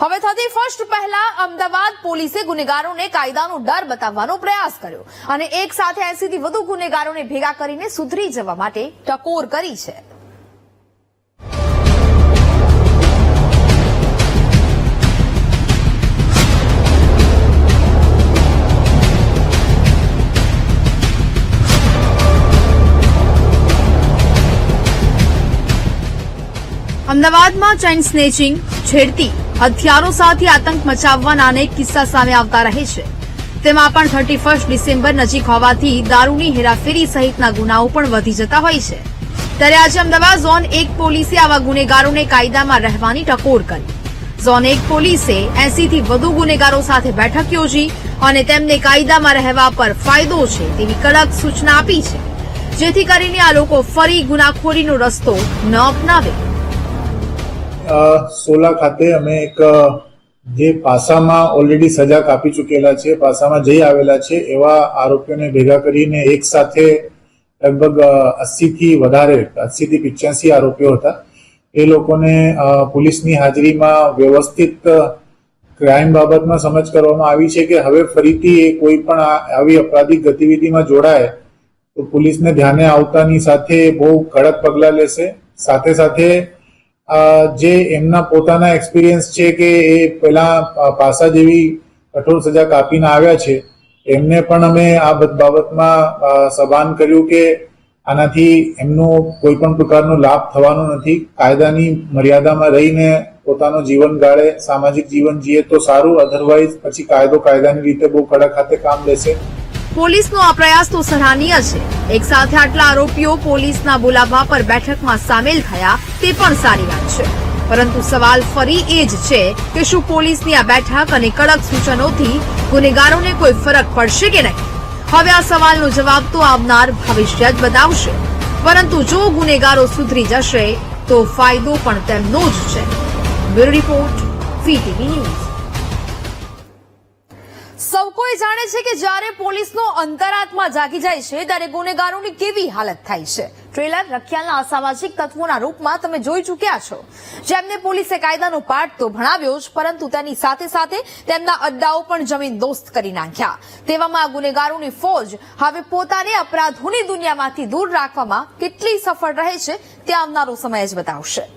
હવે થતી ફર્સ્ટ પહેલા અમદાવાદ પોલીસે ગુનેગારોને કાયદાનો ડર બતાવવાનો પ્રયાસ કર્યો અને એક સાથે એસીથી વધુ ગુનેગારોને ભેગા કરીને સુધરી જવા માટે ટકોર કરી છે. અમદાવાદમાં ચેઇન સ્નેચિંગ છેડતી હથિયારો સાથે આતંક મચાવવાના અનેક કિસ્સા સામે આવતા રહે છે. તેમાં પણ થર્ટી ફર્સ્ટ ડિસેમ્બર નજીક હોવાથી દારૂની હેરાફેરી સહિતના ગુનાઓ પણ વધી જતા હોય છે. ત્યારે આજે અમદાવાદ ઝોન એક પોલીસે આવા ગુનેગારોને કાયદામાં રહેવાની ટકોર કરી. ઝોન એક પોલીસે એસીથી વધુ ગુનેગારો સાથે બેઠક યોજી અને તેમને કાયદામાં રહેવા પર ફાયદો છે તેવી કડક સૂચના આપી છે. જેથી કરીને આ લોકો ફરી ગુનાખોરીનો રસ્તો ન અપનાવે. સોલા ખાતે અમે એક જે પાસામાં ઓલરેડી સજા કાપી ચૂકેલા છે, પાસામાં જઈ આવેલા છે, એવા આરોપીઓને ભેગા કરીને એક સાથે લગભગ અસીથી વધારે, અસીથી પિચ્યાસી આરોપીઓ હતા. એ લોકોને પોલીસની હાજરીમાં વ્યવસ્થિત ક્રાઇમ બાબતમાં સમજ કરવામાં આવી છે કે હવે ફરીથી એ કોઈ પણ આવી અપરાધિક ગતિવિધિમાં જોડાય, તો પોલીસને ધ્યાને આવતાની સાથે બહુ કડક પગલાં લેશે. સાથે સાથે જે એમના પોતાના એક્સપિરિયન્સ છે કે એ પેલા પાસા જેવી કઠોર સજા કાપીને આવ્યા છે, એમને પણ અમે આ બાબતમાં સભાન કર્યું કે આનાથી એમનો કોઈ પણ પ્રકારનો લાભ થવાનો નથી. કાયદાની મર્યાદામાં રહીને પોતાનું જીવન ગાળે, સામાજિક જીવન જીએ તો સારું અધરવાઇઝ પછી કાયદો કાયદાની રીતે બહુ કડક હાથે કામ લેશે. પોલીસનો આ પ્રયાસ તો સરાહનીય છે. એક સાથે આટલા આરોપીઓ પોલીસના બોલાવવા પર બેઠકમાં સામેલ થયા તે પણ સારી વાત છે. પરંતુ સવાલ ફરી એ જ છે કે શું પોલીસની આ બેઠક અને કડક સૂચનોથી ગુનેગારોને કોઈ ફરક પડશે કે નહીં? હવે આ સવાલનો જવાબ તો આવનાર ભવિષ્ય જ બતાવશે. પરંતુ જો ગુનેગારો સુધરી જશે, તો ફાયદો પણ તેમનો જ છે. Bureau report VTV news. સૌ કોઈ જાણે છે કે જ્યારે પોલીસનો અંતરાત્મા જાગી જાય છે, ત્યારે ગુનેગારોની કેવી હાલત થાય છે? ટ્રેલર રખિયાલના અસામાજિક તત્વોના રૂપમાં તમે જોઈ ચૂક્યા છો. જેમને પોલીસે કાયદાનો પાઠ તો ભણાવ્યો જ, પરંતુ તેની સાથે સાથે તેમના અડ્ડાઓ પણ જમીન દોસ્ત કરી નાખ્યા. તેવામાં ગુનેગારોની ફોજ હવે પોતાને અપરાધોની દુનિયામાંથી દૂર રાખવામાં કેટલી સફળ રહે છે, તે આવનારો સમય જ બતાવશે.